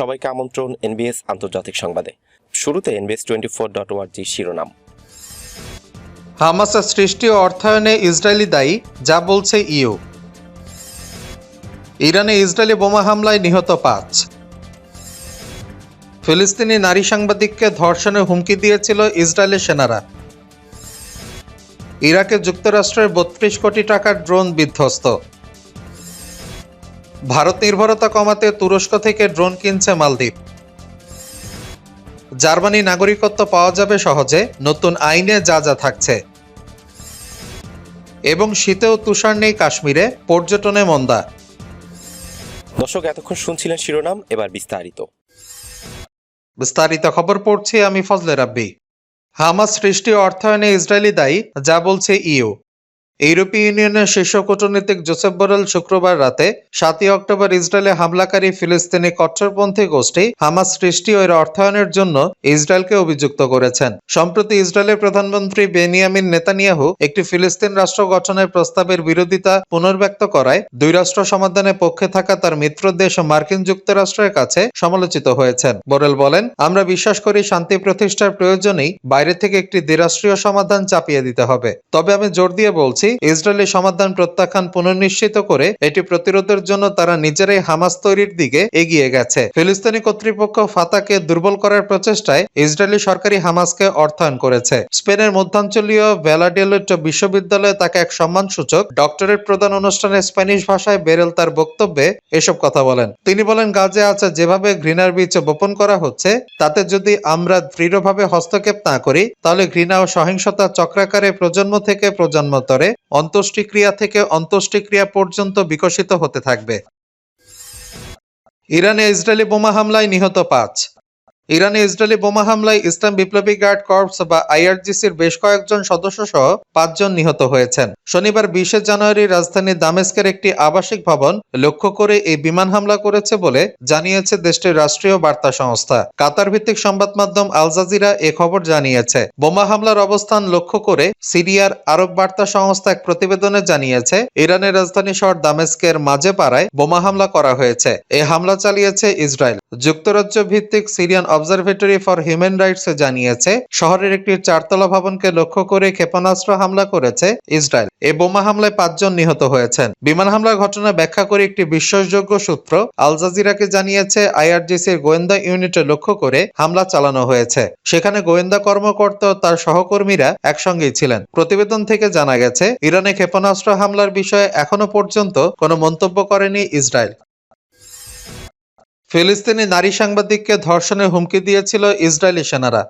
সবাইকে আমন্ত্রণ এনবিএস আন্তর্জাতিক সংবাদে। শুরুতে এনবিএস টোয়েন্টি ফোর ডট ওয়ার্জি শিরোনাম। হামাসের সৃষ্টি ও অর্থায়নে ইসরায়েলি দায়ী, যা বলছে ইউ। ইরানে ইসরায়েলি বোমা হামলায় নিহত পাঁচ। ফিলিস্তিনি নারী সাংবাদিককে ধর্ষণের হুমকি দিয়েছিল ইসরায়েলের সেনারা। ইরাকে যুক্তরাষ্ট্রের বত্রিশ কোটি টাকার ড্রোন বিধ্বস্ত। ভারত নির্ভরতা কমাতে তুরস্ক থেকে ড্রোন কিনছে মালদ্বীপ। জার্মানি নাগরিকত্ব পাওয়া যাবে সহজে নতুন আইনে যা যা থাকছে। এবং শীতেও তুষার নেই কাশ্মীরে পর্যটনে মন্দা। দর্শক এতক্ষণ শুনছিলেন শিরোনাম এবার বিস্তারিত। বিস্তারিত খবর পড়ছি আমি ফজলে রাব্বি। হামাস সৃষ্টি অর্থায়নে ইসরায়েলি দায়ী যা বলছে ইউ ইউরোপীয় ইউনিয়নের শীর্ষ কূটনীতিক জোসেফ বরেল শুক্রবার রাতে সাতই অক্টোবর ইসরায়েলে হামলাকারী ফিলিস্তিনি কট্টরপন্থী গোষ্ঠী হামাস সৃষ্টি ও এর অর্থায়নের জন্য ইসরায়েলকে অভিযুক্ত করেছেন। সম্প্রতি ইসরায়েলের প্রধানমন্ত্রী বেনিয়ামিন নেতানিয়াহু একটি ফিলিস্তিন রাষ্ট্র গঠনের প্রস্তাবের বিরোধিতা পুনর্ব্যক্ত করায় দুই রাষ্ট্র সমাধানের পক্ষে থাকা তার মিত্র দেশ মার্কিন যুক্তরাষ্ট্রের কাছে সমালোচিত হয়েছেন। বোরেল বলেন, আমরা বিশ্বাস করি শান্তি প্রতিষ্ঠার প্রয়োজনেই বাইরে থেকে একটি দ্বিরাষ্ট্রীয় সমাধান চাপিয়ে দিতে হবে। তবে আমি জোর দিয়ে বলছি ইসরায়েলি সমাধান প্রত্যাখ্যান পুনর্নিশ্চিত করে এটি প্রতিরোধের জন্য তারা নিজেরাই হামাস তৈরির দিকে এগিয়ে গেছে। ফিলিস্তিনি কর্তৃপক্ষ ফাতাকে দুর্বল করার প্রচেষ্টায় ইসরায়েলি সরকারি হামাসকে অর্থায়ন করেছে। স্পেনের মধ্যাঞ্চলীয় ভ্যালাডিয়েলেট বিশ্ববিদ্যালয়ে তাকে এক সম্মানসূচক ডক্টরেট প্রদান অনুষ্ঠানে স্প্যানিশ ভাষায় বেরেল তার বক্তব্যে এসব কথা বলেন। তিনি বলেন, গাজে আছে, যেভাবে ঘৃণার বীজ বপন করা হচ্ছে, তাতে যদি আমরা দৃঢ়ভাবে হস্তক্ষেপ না করি, তাহলে ঘৃণা ও সহিংসতা চক্রাকারে প্রজন্ম থেকে প্রজন্মতরে অন্ত্যেষ্টিক্রিয়া থেকে অন্ত্যেষ্টিক্রিয়া পর্যন্ত বিকশিত হতে থাকবে। ইরানে ইসরায়েলি বোমা হামলায় নিহত পাঁচ। ইরানে ইসরায়েলি বোমা হামলায় ইসলাম বিপ্লবী গার্ড কর্পস বা আইআরজিসির বেশ কয়েকজন সদস্য সহ পাঁচজন নিহত হয়েছেন। শনিবার বিশে জানুয়ারি রাজধানী দামেস্কের একটি আবাসিক ভবন লক্ষ্য করে এই বিমান হামলা করেছে বলে জানিয়েছে দেশটির রাষ্ট্রীয় বার্তা সংস্থা। কাতার ভিত্তিক সংবাদ মাধ্যম আল জাজিরা এ খবর জানিয়েছে। বোমা হামলার অবস্থান লক্ষ্য করে সিরিয়ার আরব বার্তা সংস্থা এক প্রতিবেদনে জানিয়েছে, ইরানের রাজধানী শহর দামেস্কের মাঝে পাড়ায় বোমা হামলা করা হয়েছে। এই হামলা চালিয়েছে ইসরায়েল। যুক্তরাজ্য ভিত্তিক Syrian observatory for human rights জানিয়েছে, শহরের একটি চারতলা ভবনকে লক্ষ্য করে ক্ষেপণাস্ত্র হামলা করেছে ইসরায়েল। এই বোমা হামলায় পাঁচজন নিহত হয়েছেন। বিমান হামলার ঘটনা ব্যাখ্যা করে একটি বিশ্বাসযোগ্য সূত্র, আল জাজিরাকে জানিয়েছে, আইআরজিসির গোয়েন্দা ইউনিটে লক্ষ্য করে হামলা চালানো হয়েছে। সেখানে গোয়েন্দা কর্মকর্তা তার সহকর্মীরা একসঙ্গেই ছিলেন। প্রতিবেদন থেকে জানা গেছে, ইরানে ক্ষেপণাস্ত্র হামলার বিষয়ে এখনও পর্যন্ত কোনো মন্তব্য করেনি ইসরায়েল। ফিলিস্তিনি নারী সাংবাদিককে ধর্ষণের হুমকি দিয়েছিল ইসরায়েলি সেনারা।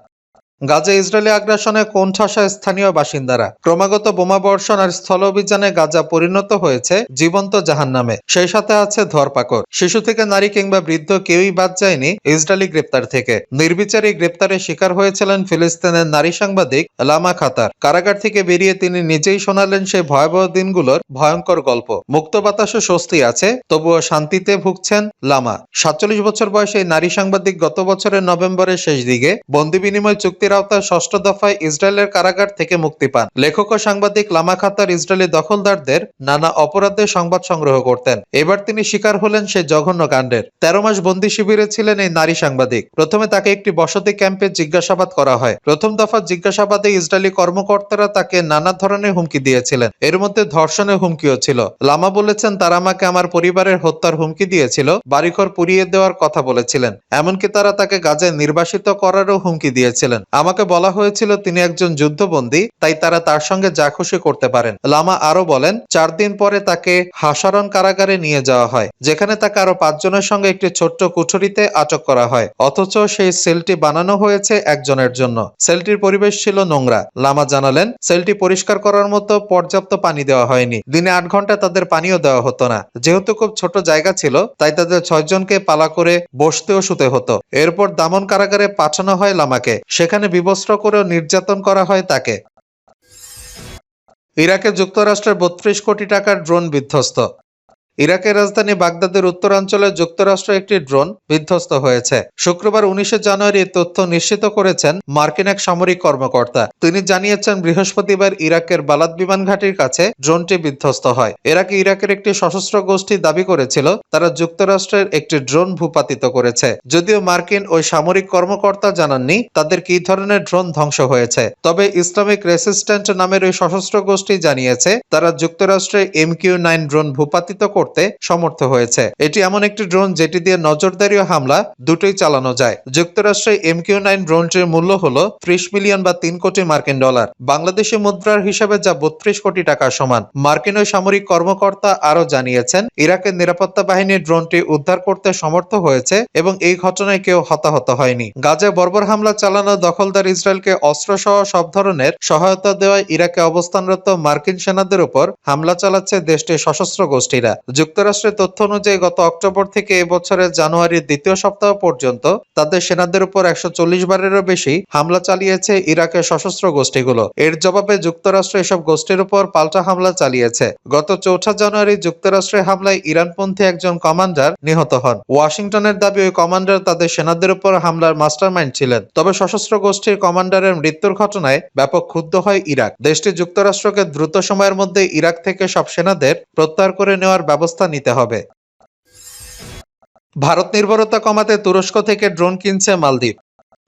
গাজা ইসরায়েলি আগ্রাসনে কোন কোণঠাসা স্থানীয় বাসিন্দারা। ক্রমাগত বোমা বর্ষণ আর স্থল অভিযানে গাজা পরিণত হয়েছে জীবন্ত জাহান্নামে। সেই সাথে আছে ধরপাকড়। শিশু থেকে নারী কিংবা বৃদ্ধ কেউই বাদ যায়নি ইসরায়েলি গ্রেপ্তার থেকে। নির্বিচারী গ্রেপ্তারের শিকার হয়েছিলেন ফিলিস্তিনের নারী সাংবাদিক লামা খাতার। কারাগার থেকে বেরিয়ে তিনি নিজেই শোনালেন সেই ভয়াবহ দিনগুলোর ভয়ঙ্কর গল্প। মুক্ত বাতাসে স্বস্তি আছে, তবুও শান্তিতে ভুগছেন লামা। সাতচল্লিশ বছর বয়সে এই নারী সাংবাদিক গত বছরের নভেম্বরের শেষ দিকে বন্দি বিনিময় চুক্তির আওতায় ষষ্ঠ দফায় ইসরায়েলের কারাগার থেকে মুক্তি পান। লেখক ও সাংবাদিক লামা খাতার ইসরায়েলি দখলদারদের নানা অপরাধের সংবাদ সংগ্রহ করতেন। এবার তিনি শিকার হলেন সেই জঘন্য কাণ্ডের। তেরো মাস বন্দি শিবিরে ছিলেন এই নারী সাংবাদিক। প্রথমে তাকে একটি বসতি ক্যাম্পে জিজ্ঞাসাবাদ করা হয়। প্রথম দফা জিজ্ঞাসাবাদে ইসরায়েলি কর্মকর্তারা তাকে নানা ধরনের হুমকি দিয়েছিলেন। এর মধ্যে ধর্ষণের হুমকিও ছিল। লামা বলেছেন, তারা আমাকে আমার পরিবারের হত্যার হুমকি দিয়েছিল, বাড়িঘর পুড়িয়ে দেওয়ার কথা বলেছিলেন। এমনকি তারা তাকে গাজায় নির্বাসিত করারও হুমকি দিয়েছিলেন। আমাকে বলা হয়েছিল তিনি একজন যুদ্ধবন্দী, তাই তারা তার সঙ্গে যা খুশি করতে পারেন। লামা আরও বলেন, চার দিন পরে তাকে হাসারন কারাগারে নিয়ে যাওয়া হয়, যেখানে তাকে আরও পাঁচজনের সঙ্গে একটি ছোট্ট কুঠুরিতে আটক করা হয়। অথচ সেই সেলটি বানানো হয়েছে একজনের জন্য। সেলটির পরিবেশ ছিল নোংরা। লামা জানালেন, সেলটি পরিষ্কার করার মতো পর্যাপ্ত পানি দেওয়া হয়নি। দিনে আট ঘণ্টা তাদের পানিও দেওয়া হতো না। যেহেতু খুব ছোট জায়গা ছিল, তাই তাদের ছয়জনকে পালা করে বসতেও শুতে হতো। এরপর দামন কারাগারে পাঠানো হয় লামাকে। সেখানে বিবস্ত্র করেও নির্যাতন করা হয় তাকে। ইরাকে যুক্তরাষ্ট্রের বত্রিশ কোটি টাকার ড্রোন বিধ্বস্ত। ইরাকের রাজধানী বাগদাদের উত্তরাঞ্চলে যুক্তরাষ্ট্র একটি ড্রোন বিধ্বস্ত হয়েছে। শুক্রবার উনিশে জানুয়ারি তথ্য নিশ্চিত করেছেন মার্কিন এক সামরিক কর্মকর্তা। তিনি জানিয়েছেন, বৃহস্পতিবার ইরাকের বালাদ বিমান ঘাঁটির কাছে ড্রোনটি বিধ্বস্ত হয়। এর আগে ইরাকের একটি সশস্ত্র গোষ্ঠী দাবি করেছিল, তারা যুক্তরাষ্ট্রের একটি ড্রোন ভূপাতিত করেছে। যদিও মার্কিন ওই সামরিক কর্মকর্তা জানাননি, তাদের কি ধরনের ড্রোন ধ্বংস হয়েছে। তবে ইসলামিক রেসিস্ট্যান্ট নামের ওই সশস্ত্র গোষ্ঠী জানিয়েছে, তারা যুক্তরাষ্ট্রে এম কিউ নাইন ড্রোন ভূপাতিত করতে সমর্থ হয়েছে। এটি এমন একটি ড্রোন যেটি দিয়ে নজরদারি ও হামলা দুটোই চালানো যায়। যুক্তরাষ্ট্রে এম কিউ নাইন ড্রোনটির মূল্য হল ত্রিশ মিলিয়ন বা তিন কোটি মার্কিন ডলার। বাংলাদেশি মুদ্রার হিসাবে যা বত্রিশ কোটি টাকা সমান। মার্কিন ওই সামরিক কর্মকর্তা আরও জানিয়েছেন, ইরাকের নিরাপত্তা বাহিনীর ড্রোনটি উদ্ধার করতে সমর্থ হয়েছে এবং এই ঘটনায় কেউ হতাহত হয়নি। গাজায় বর্বর হামলা চালানো দখলদার ইসরায়েলকে অস্ত্রসহ সব ধরনের সহায়তা দেওয়ায় ইরাকে অবস্থানরত মার্কিন সেনাদের উপর হামলা চালাচ্ছে দেশটির সশস্ত্র গোষ্ঠীরা। যুক্তরাষ্ট্রের তথ্য অনুযায়ী, গত অক্টোবর থেকে এবছরের জানুয়ারির দ্বিতীয় সপ্তাহ পর্যন্ত তাদের সেনাদের উপর একশো চল্লিশ বারেরও বেশি হামলা চালিয়েছে ইরাকের সশস্ত্র গোষ্ঠীগুলো। এর জবাবে যুক্তরাষ্ট্র এসব গোষ্ঠীর উপর পাল্টা হামলা চালিয়েছে। গত চৌঠা জানুয়ারি যুক্তরাষ্ট্রের হামলায় ইরানপন্থী একজন কমান্ডার নিহত হন। ওয়াশিংটনের দাবি, ওই কমান্ডার তাদের সেনাদের উপর হামলার মাস্টারমাইন্ড ছিলেন। তবে সশস্ত্র গোষ্ঠীর কমান্ডারের মৃত্যুর ঘটনায় ব্যাপক ক্ষুব্ধ হয় ইরাক। দেশটি যুক্তরাষ্ট্রকে দ্রুত সময়ের মধ্যে ইরাক থেকে সব সেনাদের প্রত্যাহার করে নেওয়ার ব্যবস্থা নিতে হবে। ভারত নির্ভরতা কমাতে তুরস্ক থেকে ড্রোন কিনছে মালদ্বীপ।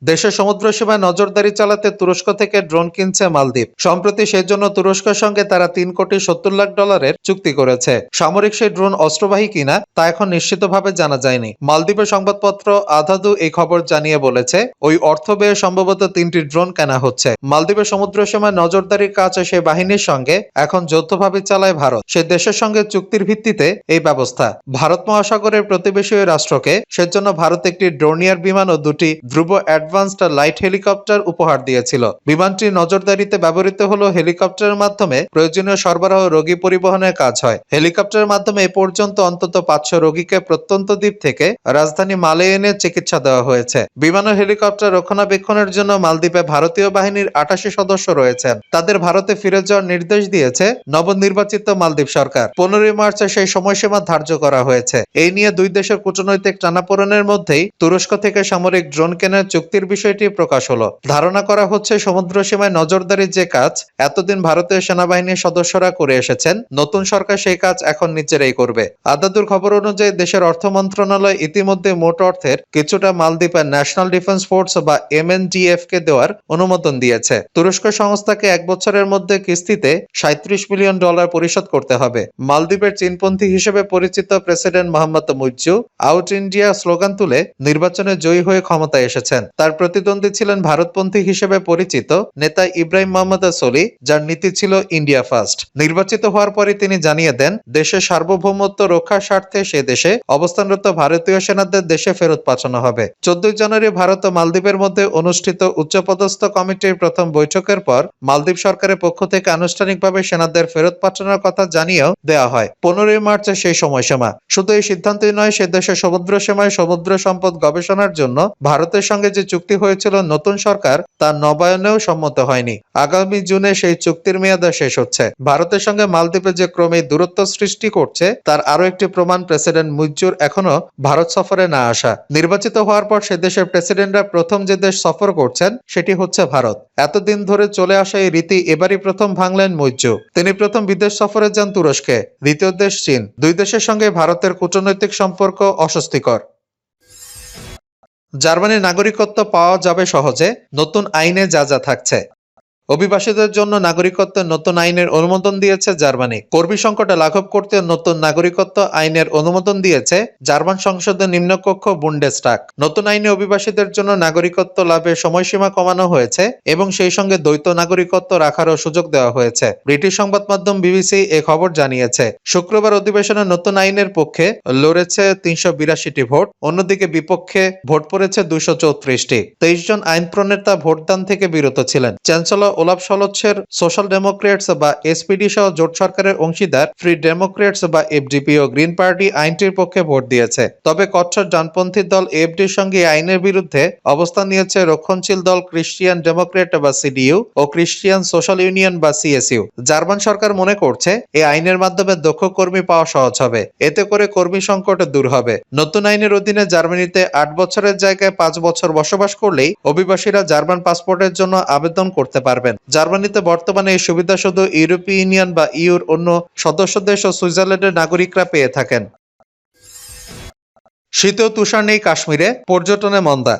দেশের সমুদ্র সীমায় নজরদারি চালাতে তুরস্ক থেকে ড্রোন কিনছে মালদ্বীপ। সম্প্রতি সেই জন্য তুরস্কের সঙ্গে তারা তিন কোটি সত্তর লাখ ডলারের চুক্তি করেছে। সামরিক সেই ড্রোন অস্ত্রবাহী কিনা, তা এখন নিশ্চিতভাবে জানা যায়নি। মালদ্বীপের সংবাদপত্র আধাদু এই খবর জানিয়ে বলেছে, ওই অর্থ ব্যয়ে সম্ভবত তিনটি ড্রোন কেনা হচ্ছে। মালদ্বীপের সমুদ্র সীমায় নজরদারির কাজ সেই বাহিনীর সঙ্গে এখন যৌথভাবে চালায় ভারত। সে দেশের সঙ্গে চুক্তির ভিত্তিতে এই ব্যবস্থা। ভারত মহাসাগরের প্রতিবেশী রাষ্ট্রকে সেজন্য ভারত একটি ড্রোনিয়ার বিমান ও দুটি ধ্রুব অ্যাডভান্সড লাইট হেলিকপ্টার উপহার দিয়েছিল। বিমানটি নজরদারিতে ব্যবহৃত হলো হেলিকপ্টারের মাধ্যমে প্রয়োজনীয় সরবরাহ রোগী পরিবহনের কাজ হয়। হেলিকপ্টারের মাধ্যমে এ পর্যন্ত অন্তত পাঁচশো রোগীকে প্রত্যন্ত দ্বীপ থেকে রাজধানী মালে এনে চিকিৎসা দেওয়া হয়েছে। বিমান ও হেলিকপ্টার রক্ষণাবেক্ষণের জন্য মালদ্বীপে ভারতীয় বাহিনীর আটাশি সদস্য রয়েছেন। তাদের ভারতে ফিরে যাওয়ার নির্দেশ দিয়েছে নবনির্বাচিত মালদ্বীপ সরকার। পনেরোই মার্চে সেই সময়সীমা ধার্য করা হয়েছে। এই নিয়ে দুই দেশের কূটনৈতিক টানাপোড়েনের মধ্যেই তুরস্ক থেকে সামরিক ড্রোন কেনার চুক্তির বিষয়টি প্রকাশ হলো। ধারণা করা হচ্ছে, সমুদ্র সীমায় নজরদারির যে কাজ, এতদিন ভারতীয় সেনাবাহিনীর সদস্যরা করে এসেছেন, নতুন সরকার সেই কাজ এখন নিজেরাই করবে। আদাদুর খবর অনুযায়ী দেশের অর্থ মন্ত্রণালয় ইতিমধ্যে মোট অর্থের কিছুটা মালদ্বীপের ন্যাশনাল ডিফেন্স ফোর্স বা এমএনডিএফ কে দেওয়ার অনুমোদন দিয়েছে। তুরস্ক সংস্থাকে এক বছরের মধ্যে কিস্তিতে সাঁত্রিশ মিলিয়ন ডলার পরিশোধ করতে হবে। মালদ্বীপের চীনপন্থী হিসেবে পরিচিত president Mohamed Muizzu, out India slogan তুলে নির্বাচনে জয়ী হয়ে ক্ষমতায় এসেছেন। তার প্রতিদ্বন্দ্বী ছিলেন ভারতপন্থী হিসেবে পরিচিত নেতা ইব্রাহিম মোহাম্মদ সলি যার নীতি ছিল ইন্ডিয়া ফার্স্ট। নির্বাচিত হওয়ার পরে তিনি জানিয়ে দেন দেশের সার্বভৌমত্ব রক্ষার স্বার্থে সে দেশে অবস্থানরত ভারতীয় সেনাদের দেশে ফেরত পাঠানো হবে। চোদ্দই জানুয়ারি ভারত ও মালদ্বীপের মধ্যে অনুষ্ঠিত উচ্চপদস্থ কমিটির প্রথম বৈঠকের পর মালদ্বীপ সরকারের পক্ষ থেকে আনুষ্ঠানিকভাবে সেনাদের ফেরত পাঠানোর কথা জানিয়েও দেওয়া হয়। পনেরোই মার্চে সেই সময়সীমা। শুধু এই সিদ্ধান্তই নয়, সে দেশের সমুদ্র সীমায় সমুদ্র সম্পদ গবেষণার জন্য ভারতের সঙ্গে যে চুক্তি হয়েছিল, নতুন সরকার তা নবায়নেও সম্মত হয়নি। আগামী জুনে সেই চুক্তির মেয়াদা শেষ হচ্ছে। ভারতের সঙ্গে মালদ্বীপে যে ক্রমে দূরত্ব সৃষ্টি করছে, তার আরও একটি প্রমাণ প্রেসিডেন্ট মুজ্জুর এখনও ভারত সফরে না আসা। নির্বাচিত হওয়ার পর সে দেশের প্রেসিডেন্টরা প্রথম যে দেশ সফর করছেন, সেটি হচ্ছে ভারত। এতদিন ধরে চলে আসা এই রীতি এবারই প্রথম ভাঙলেন মুজ্জু তিনি প্রথম বিদেশ সফরে যান তুরস্কে, দ্বিতীয় দেশ চীন। দুই দেশের সঙ্গে ভারতের কূটনৈতিক সম্পর্ক অস্বস্তিকর। জার্মানির নাগরিকত্ব পাওয়া যাবে সহজে নতুন আইনে যা যা থাকছে। অভিবাসীদের জন্য নাগরিকত্বের নতুন আইনের অনুমোদন দিয়েছে জার্মানি। কর্মী সংকটে লাঘব করতে নতুন নাগরিকত্ব আইনের অনুমোদন দিয়েছে জার্মান সংসদের নিম্নকক্ষ বুন্ডেস্টাক। নতুন আইনে অভিবাসীদের জন্য নাগরিকত্ব লাভের সময়সীমা কমানো হয়েছে এবং সেই সঙ্গে দ্বৈত নাগরিকত্ব রাখারও সুযোগ দেওয়া হয়েছে। ব্রিটিশ সংবাদ মাধ্যম বিবিসি এ খবর জানিয়েছে, শুক্রবার অধিবেশনে নতুন আইনের পক্ষে লড়েছে তিনশো বিরাশিটি ভোট, অন্যদিকে বিপক্ষে ভোট পড়েছে দুশো চৌত্রিশটি। তেইশ জন আইন প্রণেতা ভোটদান থেকে বিরত ছিলেন। চ্যান্সেলর ওলাফ সলচ্ছের সোশ্যাল ডেমোক্রেটস বা এসপিডি সহ জোট সরকারের অংশীদার ফ্রি ডেমোক্রেটস বা এফডিপি ও গ্রিন পার্টি আইনটির পক্ষে ভোট দিয়েছে। তবে কট্টর ডানপন্থী দল এফডির সঙ্গে আইনের বিরুদ্ধে অবস্থান নিয়েছে রক্ষণশীল দল ক্রিশ্চিয়ান ডেমোক্রেট বা সিডিইউ ও ক্রিশ্চিয়ান সোশ্যাল ইউনিয়ন বা সিএসইউ। জার্মান সরকার মনে করছে এই আইনের মাধ্যমে দক্ষ কর্মী পাওয়া সহজ হবে। এতে করে কর্মী সংকট দূর হবে। নতুন আইনের অধীনে জার্মানিতে আট বছরের জায়গায় পাঁচ বছর বসবাস করলেই অভিবাসীরা জার্মান পাসপোর্টের জন্য আবেদন করতে পারবেন। জার্মানিতে বর্তমানে এই সুবিধা শুধু ইউরোপীয় ইউনিয়ন বা ইউর অন্য সদস্য দেশ ও সুইজারল্যান্ডের নাগরিকরা পেয়ে থাকেন। শীতেও তুষার নেই কাশ্মীরে, পর্যটনে মন্দা।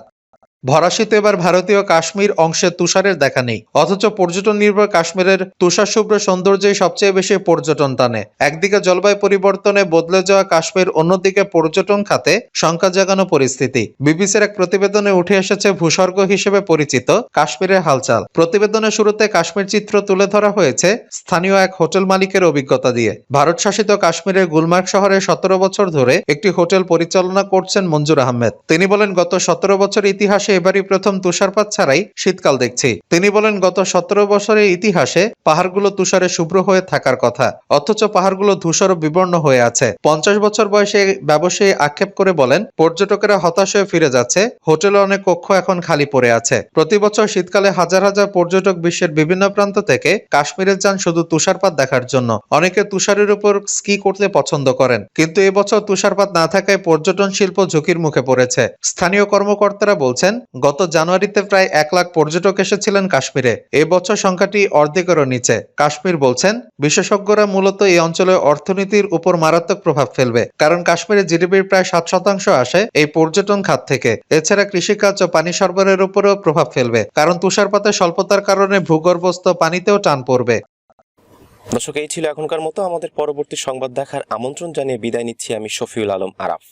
ভরা শীতে এবার ভারতীয় কাশ্মীর অংশে তুষারের দেখা নেই। অথচ পর্যটন নির্ভর কাশ্মীরের তুষার শুভ্র সৌন্দর্যই সবচেয়ে বেশি পর্যটন টানে। একদিকে জলবায়ু পরিবর্তনে বদলে যাওয়া কাশ্মীর, অন্যদিকে পর্যটন খাতে শঙ্কা জাগানো পরিস্থিতি। বিবিসির এক প্রতিবেদনে উঠে এসেছে ভূস্বর্গ হিসেবে পরিচিত কাশ্মীরের হালচাল। প্রতিবেদনের শুরুতে কাশ্মীর চিত্র তুলে ধরা হয়েছে স্থানীয় এক হোটেল মালিকের অভিজ্ঞতা দিয়ে। ভারত শাসিত কাশ্মীরের গুলমার্গ শহরে সতেরো বছর ধরে একটি হোটেল পরিচালনা করছেন মঞ্জুর আহমেদ। তিনি বলেন, গত সতেরো বছর ইতিহাসে এবারই প্রথম তুষারপাত ছাড়াই শীতকাল দেখছি। তিনি বলেন, গত সতেরো বছরের ইতিহাসে পাহাড়গুলো তুষারে শুভ্র হয়ে থাকার কথা, অথচ পাহাড়গুলো ধূসর বিবর্ণ হয়ে আছে। পঞ্চাশ বছর বয়সে ব্যবসায়ী আক্ষেপ করে বলেন, পর্যটকেরা হতাশ হয়ে ফিরে যাচ্ছে, হোটেলে অনেক কক্ষ এখন খালি পড়ে আছে। প্রতি বছর শীতকালে হাজার হাজার পর্যটক বিশ্বের বিভিন্ন প্রান্ত থেকে কাশ্মীরে যান শুধু তুষারপাত দেখার জন্য। অনেকে তুষারের উপর স্কি করতে পছন্দ করেন, কিন্তু এবছর তুষারপাত না থাকায় পর্যটন শিল্প ঝুঁকির মুখে পড়েছে। স্থানীয় কর্মকর্তারা বলছেন গত জানুয়ারিতে প্রায় এক লাখ পর্যটক এসেছিলেন কাশ্মীরে। এই বছর সংখ্যাটি অর্ধেকেরও নিচে। কাশ্মীর বলছেন, বিশেষজ্ঞরা মূলত এই অঞ্চলের অর্থনীতির উপর মারাত্মক প্রভাব ফেলবে, কারণ কাশ্মীরে জিডিপির প্রায় সাত শতাংশ আসে এই পর্যটন খাত থেকে। এছাড়া কৃষিকাজ ও পানি সরবরাহের উপরেও প্রভাব ফেলবে, কারণ তুষারপাতের স্বল্পতার কারণে ভূগর্ভস্থ পানিতেও টান পড়বে। দর্শক, এই ছিল এখনকার মতো। আমাদের পরবর্তী সংবাদ দেখার আমন্ত্রণ জানিয়ে বিদায় নিচ্ছি আমি শফিউল আলম আরাফ।